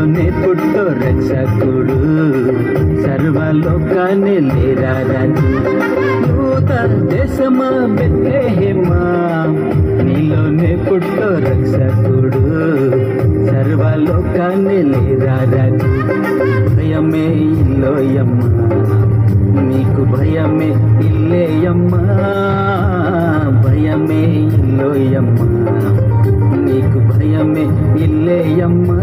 బెత్లెహేమా పుట్టు రక్షకుడు సర్వలోకాన్ని లేరా రాజు దేశమా బెత్తేహిమా నీలోనే పుట్టు రక్షకుడు సర్వలోకాన్ని లేరా భయమే ఇల్లోయమ్మ నీకు భయమే ఇల్లేయమ్మా. భయమే ఇల్లోయమ్మా. నీకు భయమే ఇల్లేయమ్మా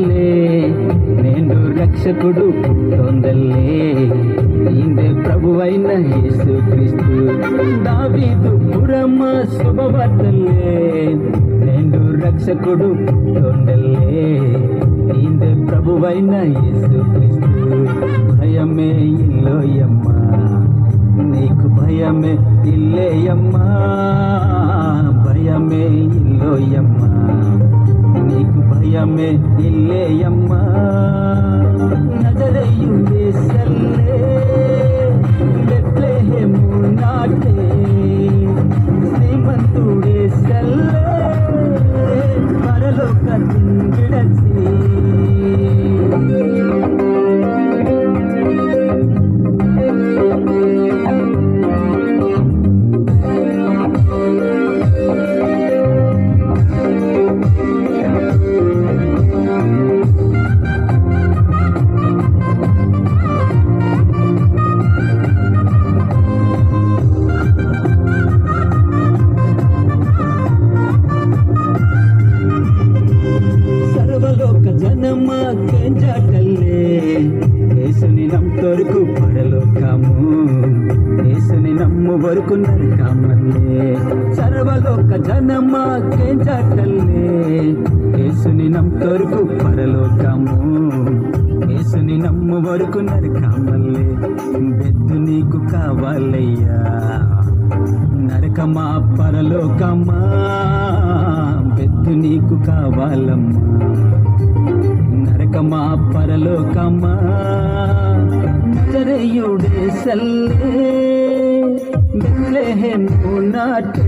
శుభవార్తల్లే నేను రక్షకుడు పుట్టొందల్లే ఇందే ప్రభువైన యేసు క్రీస్తు దావీదు పురమ శుభవార్తల్లే నేను రక్షకుడు పుట్టొందల్లే ఇందే ప్రభువైన యేసు క్రీస్తు భయమే ఇల్లోయమ్మా. నీకు భయమే ఇల్లేయమ్మా. భయమే ఇల్లోయమ్మా. నీకు భయమే ఇల్లేయమ్మా నజరయుడే సల్లే బెత్లెహేము నాటే శ్రీమంతుడే సల్లే పరలోక విడచి ಸರ್ವಲೋಕ ಜನಮ ಕೆಂಜಾಟಲ್ಲೇ యేసుని నమ్మొరకు పరలోకము యేసుని నమ్ము వరకు నరకమల్లే సర్వలోక జనమ కేంజాటల్లే యేసుని నమ్మొరకు పరలోకము యేసుని నమ్ము వరకు నరకమల్లే బెద్దు నీకు కావాలయ్యా నరకమా పరలోకమా బెద్దు నీకు కావాలమ్మా నరకమా పరలోకమా? నజరేయుడే సల్లే బెత్లెహేము నాటే